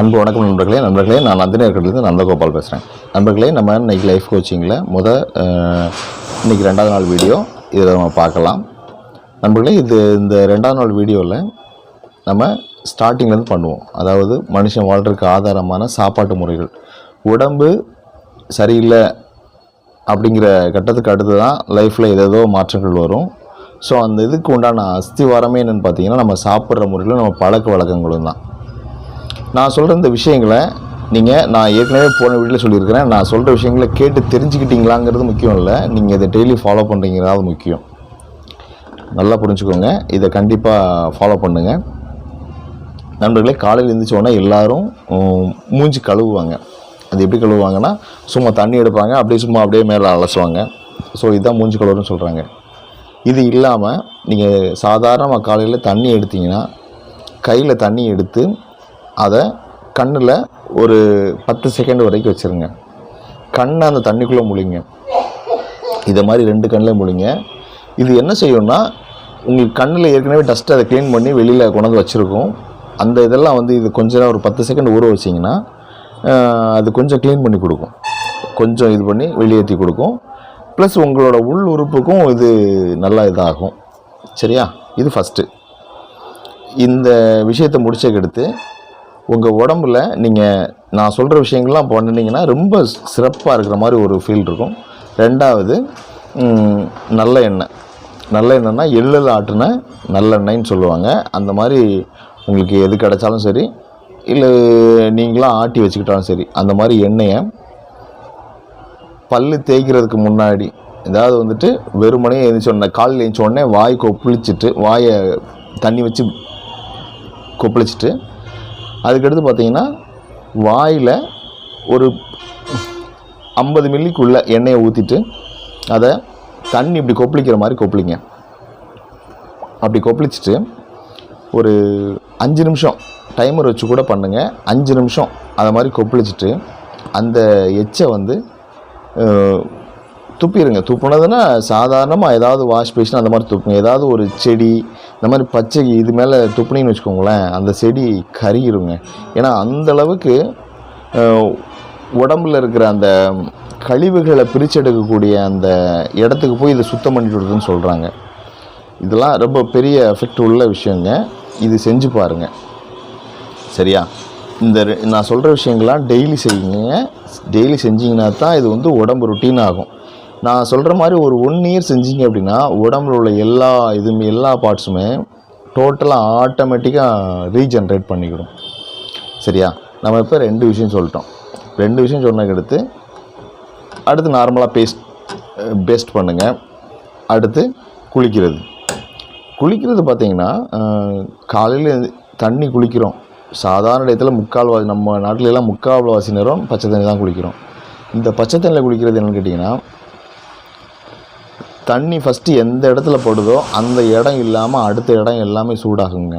அன்பு வணக்கம் நண்பர்களே நண்பர்களே நான் நந்தினி நந்தகோபால் பேசுகிறேன் நண்பர்களே நம்ம இன்னைக்கு லைஃப் கோச்சிங்கில் முத இன்றைக்கி இன்னைக்கு ரெண்டாவது நாள் வீடியோ இதை நம்ம பார்க்கலாம். நண்பர்களே இது இந்த ரெண்டாவது நாள் வீடியோவில் நம்ம ஸ்டார்டிங்லேருந்து பண்ணுவோம். அதாவது மனுஷன் வாழ்றதுக்கு ஆதாரமான சாப்பாட்டு முறைகள். உடம்பு சரியில்லை அப்படிங்கிற கட்டத்துக்கு அடுத்து தான் லைஃப்பில் ஏதேதோ மாற்றங்கள் வரும். ஸோ அந்த இதுக்கு உண்டான அஸ்திவாரமே என்னென்னு பார்த்தீங்கன்னா நம்ம சாப்பிட்ற முறையில் நம்ம பழக்க வழக்கங்களும் தான். நான் சொல்கிற இந்த விஷயங்களை நீங்கள் நான் ஏற்கனவே போன வீட்டில் சொல்லியிருக்கிறேன். நான் சொல்கிற விஷயங்களை கேட்டு தெரிஞ்சுக்கிட்டீங்களாங்கிறது முக்கியம் இல்லை. நீங்கள் இதை டெய்லி ஃபாலோ பண்ணுறீங்கிறது முக்கியம். நல்லா புரிஞ்சுக்கோங்க. இதை கண்டிப்பாக ஃபாலோ பண்ணுங்கள் நண்பர்களே காலையில் எழுந்திரிச்ச எல்லோரும் எல்லாரும் மூஞ்சி கழுவுவாங்க. அது எப்படி கழுவுவாங்கன்னா சும்மா தண்ணி எடுப்பாங்க அப்படியே சும்மா அப்படியே மேலே அலசுவாங்க. ஸோ இதுதான் மூஞ்சி கழுவுறன்னு சொல்கிறாங்க இது இல்லாமல் நீங்கள் சாதாரணமாக காலையில் தண்ணி எடுத்தீங்கன்னா கையில் தண்ணி எடுத்து அதை கண்ணில் ஒரு பத்து செகண்ட் வரைக்கும் வச்சுருங்க. கண்ணை அந்த தண்ணிக்குள்ளே முழிங்க. இதை மாதிரி ரெண்டு கண்ணில் முழிங்க. இது என்ன செய்யும்னா உங்களுக்கு கண்ணில் ஏற்கனவே டஸ்ட்டு அதை க்ளீன் பண்ணி வெளியில் கொண்டாந்து வச்சுருக்கோம். அந்த இதெல்லாம் வந்து இது கொஞ்ச நேரம் ஒரு பத்து செகண்ட் ஊற வச்சிங்கன்னா அது கொஞ்சம் க்ளீன் பண்ணி கொடுக்கும். கொஞ்சம் இது பண்ணி வெளியேற்றி கொடுக்கும். ப்ளஸ் உங்களோட உள் உறுப்புக்கும் இது நல்லா இதாகும். சரியா? இது ஃபஸ்ட்டு இந்த விஷயத்தை முடிச்சக்கடுத்து உங்கள் உடம்புல நீங்கள் நான் சொல்கிற விஷயங்கள்லாம் பண்ணினீங்கன்னா ரொம்ப சிறப்பாக இருக்கிற மாதிரி ஒரு ஃபீல் இருக்கும். ரெண்டாவது நல்ல எண்ணெய். நல்ல எண்ணெய்னா எள்ளில் ஆட்டின நல்லெண்ணெய்ன்னு சொல்லுவாங்க. அந்த மாதிரி உங்களுக்கு எது கிடைச்சாலும் சரி இல்லை நீங்களாம் ஆட்டி வச்சுக்கிட்டாலும் சரி அந்த மாதிரி எண்ணெயை பல்லு தேய்க்கிறதுக்கு முன்னாடி ஏதாவது வந்துட்டு வெறுமனே எழுந்திரிச்ச காலையில் எழுந்திரிச்ச வாய் கொப்பளிச்சிட்டு வாயை தண்ணி வச்சு கொப்பளிச்சிட்டு அதுக்கடுத்து பார்த்தீங்கன்னா வாயில் ஒரு ஐம்பது மில்லிக்குள்ளே எண்ணெயை ஊற்றிட்டு அதை தண்ணி இப்படி கொப்பளிக்கிற மாதிரி கொப்பளிங்க. அப்படி கொப்பளிச்சிட்டு ஒரு அஞ்சு நிமிஷம் டைமர் வச்சு கூட பண்ணுங்கள் அஞ்சு நிமிஷம் அதை மாதிரி கொப்பளிச்சிட்டு அந்த எச்சை வந்து துப்பிடுங்க துப்புனதுன்னா சாதாரணமாக ஏதாவது வாஷ் பேஷன் அந்த மாதிரி துப்புங்க. ஏதாவது ஒரு செடி இந்த மாதிரி பச்சை இது மேலே துப்புனீங்கன்னு வச்சுக்கோங்களேன் அந்த செடி கருகிருங்க. ஏன்னா அந்த அளவுக்கு உடம்புல இருக்கிற அந்த கழிவுகளை பிரிச்செடுக்கக்கூடிய அந்த இடத்துக்கு போய் இதை சுத்தம் பண்ணி வருதுன்னு சொல்கிறாங்க இதெல்லாம் ரொம்ப பெரிய எஃபெக்ட் உள்ள விஷயங்க. இது செஞ்சு பாருங்கள் சரியா? இந்த நான் சொல்கிற விஷயங்கள்லாம் டெய்லி செய்யுங்க. டெய்லி செஞ்சிங்கன்னா தான் இது வந்து உடம்பு ருட்டீன் ஆகும். நான் சொல்கிற மாதிரி ஒரு ஒன் இயர் செஞ்சீங்க அப்படின்னா உடம்புல உள்ள எல்லா இதுவுமே எல்லா பார்ட்ஸுமே டோட்டலாக ஆட்டோமேட்டிக்காக ரீஜென்ரேட் பண்ணிக்கிடும். சரியா? நம்ம இப்போ ரெண்டு விஷயம் சொல்லிட்டோம். ரெண்டு விஷயம் சொன்னதுக்கு அடுத்து நார்மலாக பேஸ்ட் பேஸ்ட் பண்ணுங்கள் அடுத்து குளிக்கிறது. குளிக்கிறது பார்த்திங்கன்னா காலையில் தண்ணி குளிக்கிறோம். சாதாரண இடத்துல முக்கால்வாசி நம்ம நாட்டிலலாம் முக்கால் முக்கால்வாசி நேரம் பச்சை தண்ணி தான் குளிக்கிறோம். இந்த பச்சை தண்ணியில் குளிக்கிறது என்னென்னு கேட்டிங்கன்னா தண்ணி ஃபஸ்ட்டு எந்த இடத்துல படுதோ அந்த இடம் இல்லாமல் அடுத்த இடம் எல்லாமே சூடாகுங்க.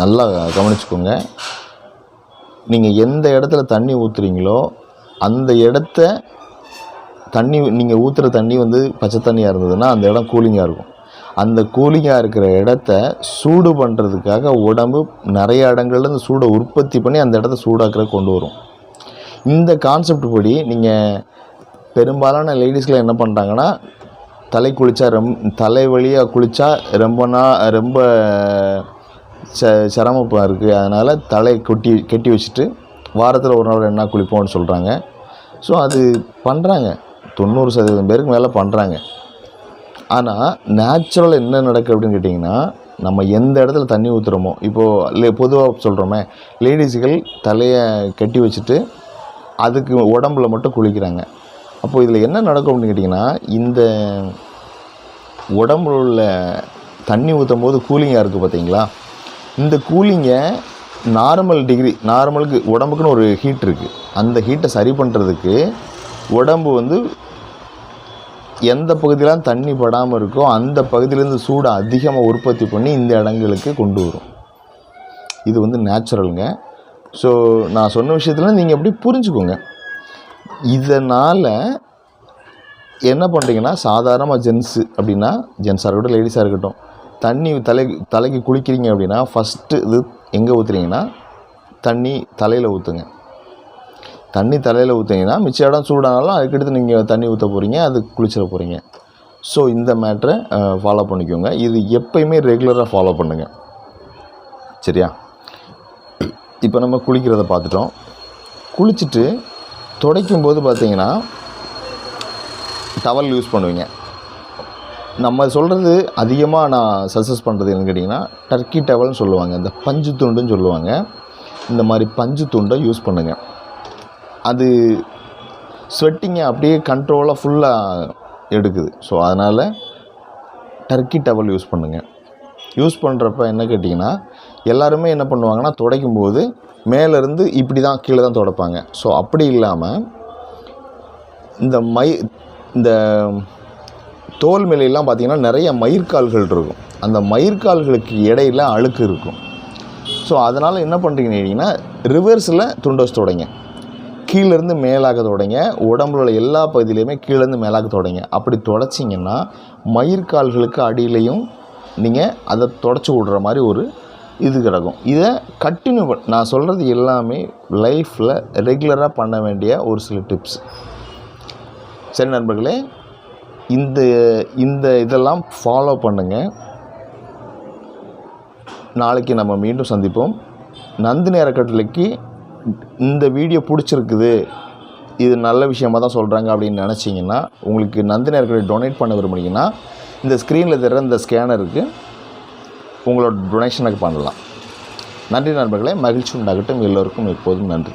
நல்லா கவனிச்சுக்கோங்க. நீங்கள் எந்த இடத்துல தண்ணி ஊற்றுறீங்களோ அந்த இடத்த தண்ணி நீங்கள் ஊற்றுற தண்ணி வந்து பச்சை தண்ணியாக இருந்ததுன்னா அந்த இடம் கூலிங்காக இருக்கும். அந்த கூலிங்காக இருக்கிற இடத்த சூடு பண்ணுறதுக்காக உடம்பு நிறைய இடங்கள்ல இந்த சூடை உற்பத்தி பண்ணி அந்த இடத்த சூடாக்குற கொண்டு வரும். இந்த கான்செப்ட் படி நீங்கள் பெரும்பாலான லேடிஸ்களை என்ன பண்ணுறாங்கன்னா தலை குளித்தா ரொம் தலை வழியாக குளித்தா ரொம்ப நாள் ரொம்ப ச சிரமப்பாக இருக்குது அதனால் தலை கொட்டி கெட்டி வச்சுட்டு வாரத்தில் ஒரு நாள் ரெண்டு நாள் குளிப்போம்னு சொல்கிறாங்க ஸோ அது பண்ணுறாங்க தொண்ணூறு சதவீதம் பேருக்கு மேலே பண்ணுறாங்க ஆனால் நேச்சுரல் என்ன நடக்குது அப்படின்னு கேட்டிங்கன்னா நம்ம எந்த இடத்துல தண்ணி ஊற்றுறோமோ இப்போது பொதுவாக சொல்கிறோமே லேடிஸுகள் தலையை கட்டி வச்சுட்டு அதுக்கு உடம்புல மட்டும் குளிக்கிறாங்க. அப்போது இதில் என்ன நடக்கும் அப்படின்னு கேட்டிங்கன்னா இந்த உடம்புல உள்ள தண்ணி ஊற்றும் போது கூலிங்காக இருக்குது பார்த்தீங்களா? இந்த கூலிங்கை நார்மல் டிகிரி நார்மலுக்கு உடம்புக்குன்னு ஒரு ஹீட் இருக்குது அந்த ஹீட்டை சரி பண்ணுறதுக்கு உடம்பு வந்து எந்த பகுதியெலாம் தண்ணி படாமல் இருக்கோ அந்த பகுதியிலேருந்து சூடை அதிகமாக உற்பத்தி பண்ணி இந்த இடங்களுக்கு கொண்டு வரும். இது வந்து நேச்சுரலுங்க ஸோ நான் சொன்ன விஷயத்தில் நீங்கள் எப்படி புரிஞ்சுக்கோங்க. இதனால் என்ன பண்ணுறீங்கன்னா சாதாரணமாக ஜென்ஸு அப்படின்னா ஜென்ஸாக இருக்கட்டும் லேடிஸாக இருக்கட்டும் தண்ணி தலை தலைக்கு குளிக்கிறீங்க அப்படின்னா ஃபஸ்ட்டு இது எங்கே ஊற்றுறீங்கன்னா தண்ணி தலையில் ஊற்றுங்க தண்ணி தலையில் ஊற்றிங்கன்னா மிச்ச இடம் சூடானாலும் அதுக்கடுத்து நீங்கள் தண்ணி ஊற்ற போகிறீங்க அது குளிச்சிட போகிறீங்க ஸோ இந்த மேட்ரை ஃபாலோ பண்ணிக்கோங்க. இது எப்பயுமே ரெகுலராக ஃபாலோ பண்ணுங்கள் சரியா? இப்போ நம்ம குளிக்கிறத பார்த்துட்டோம். குளிச்சுட்டு துடைக்கும் போது பார்த்தீங்கன்னா டவல் யூஸ் பண்ணுவீங்க. நம்ம சொல்கிறது அதிகமாக நான் சஜஸ்ட் பண்ணுறது என்னன்னு கேட்டிங்கன்னா டர்க்கி டவல்னு சொல்லுவாங்க. இந்த பஞ்சு துண்டுன்னு சொல்லுவாங்க. இந்த மாதிரி பஞ்சு துண்டை யூஸ் பண்ணுங்கள் அது ஸ்வெட்டிங்கை அப்படியே கண்ட்ரோலாக ஃபுல்லாக எடுக்குது. ஸோ அதனால் டர்க்கி டவல் யூஸ் பண்ணுங்கள் யூஸ் பண்ணுறப்ப என்ன கேட்டிங்கன்னா எல்லாருமே என்ன பண்ணுவாங்கன்னா துடைக்கும் போது மேலேருந்து இப்படி தான் கீழே தான் துடைப்பாங்க. ஸோ அப்படி இல்லாமல் இந்த மை இந்த தோல் மேலாம் பார்த்தீங்கன்னா நிறைய மயிர்கால்கள் இருக்கும். அந்த மயிர்கால்களுக்கு இடையில அழுக்கு இருக்கும். ஸோ அதனால் என்ன பண்ணுறீங்கன்னு கேட்டிங்கன்னா ரிவர்ஸில் துண்டோஸ் தொடங்க. கீழேருந்து மேலாக தொடங்க. உடம்புல உள்ள எல்லா பகுதியிலையுமே கீழேருந்து மேலாக தொடங்க. அப்படி தொடச்சிங்கன்னா மயிர்கால்களுக்கு அடியிலையும் நீங்கள் அதை தொடச்சி விடுற மாதிரி ஒரு இது கிடக்கும். இதை கண்டினியூ பண்ண நான் சொல்கிறது எல்லாமே லைஃப்பில் ரெகுலராக பண்ண வேண்டிய ஒரு சில டிப்ஸ் சரி நண்பர்களே இந்த இந்த இதெல்லாம் ஃபாலோ பண்ணுங்கள் நாளைக்கு நம்ம மீண்டும் சந்திப்போம். நந்தினி அறக்கட்டளைக்கு இந்த வீடியோ பிடிச்சிருக்குது. இது நல்ல விஷயமாக தான் சொல்கிறாங்க அப்படின்னு நினச்சிங்கன்னா உங்களுக்கு நந்தினி அறக்கட்டளை டொனேட் பண்ண விரும்புனீங்கன்னா இந்த ஸ்க்ரீனில் தர இந்த ஸ்கேனருக்கு உங்களோட டொனேஷனுக்கு பண்ணலாம். நன்றி நண்பர்களே மகிழ்ச்சி உண்டாகட்டும். எல்லோருக்கும் எப்போதும் நன்றி.